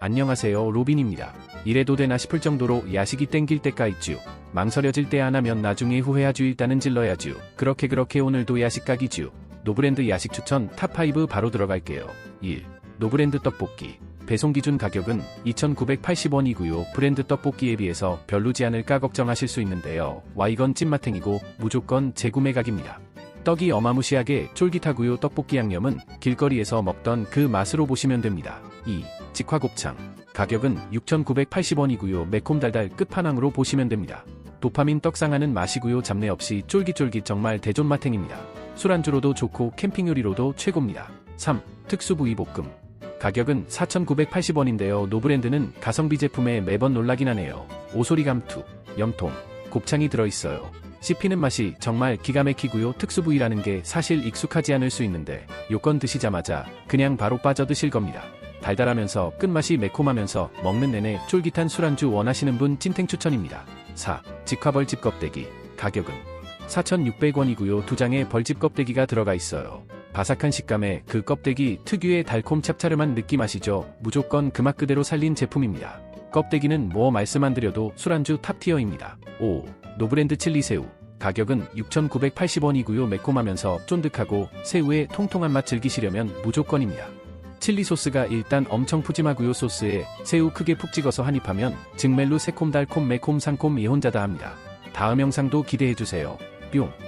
안녕하세요 로빈입니다. 이래도 되나 싶을 정도로 야식이 땡길 때가 있쥬. 망설여질 때 안 하면 나중에 후회하쥬 일단은 질러야쥬. 그렇게 그렇게 오늘도 야식 각이쥬. 노브랜드 야식 추천 탑5 바로 들어갈게요. 1. 노브랜드 떡볶이. 배송 기준 가격은 2,980원이고요. 브랜드 떡볶이에 비해서 별로지 않을까 걱정하실 수 있는데요. 와 이건 찐맛탱이고 무조건 재구매 각입니다. 떡이 어마무시하게 쫄깃하고요. 떡볶이 양념은 길거리에서 먹던 그 맛으로 보시면 됩니다. 2. 직화곱창. 가격은 6,980원이고요. 매콤달달 끝판왕으로 보시면 됩니다. 도파민 떡상하는 맛이고요. 잡내 없이 쫄깃쫄깃 정말 대존맛탱입니다. 술안주로도 좋고 캠핑 요리로도 최고입니다. 3. 특수부위 볶음. 가격은 4,980원인데요. 노브랜드는 가성비 제품에 매번 놀라긴 하네요. 오소리 감투, 염통, 곱창이 들어있어요. 씹히는 맛이 정말 기가 막히고요. 특수부위라는 게 사실 익숙하지 않을 수 있는데 요건 드시자마자 그냥 바로 빠져 드실 겁니다. 달달하면서 끝맛이 매콤하면서 먹는 내내 쫄깃한 술안주 원하시는 분 찐탱 추천입니다. 4. 직화벌집 껍데기. 가격은 4,600원이고요. 두 장의 벌집 껍데기가 들어가 있어요. 바삭한 식감에 그 껍데기 특유의 달콤 찹차름한 느낌 아시죠? 무조건 그 맛 그대로 살린 제품입니다. 껍데기는 뭐 말씀 안 드려도 술안주 탑티어입니다. 5. 노브랜드 칠리새우. 가격은 6,980원이고요. 매콤하면서 쫀득하고 새우의 통통한 맛 즐기시려면 무조건입니다. 칠리 소스가 일단 엄청 푸짐하고요. 소스에 새우 크게 푹 찍어서 한입하면 증멜로 새콤달콤 매콤 상콤 이혼자다 합니다. 다음 영상도 기대해주세요. 뿅.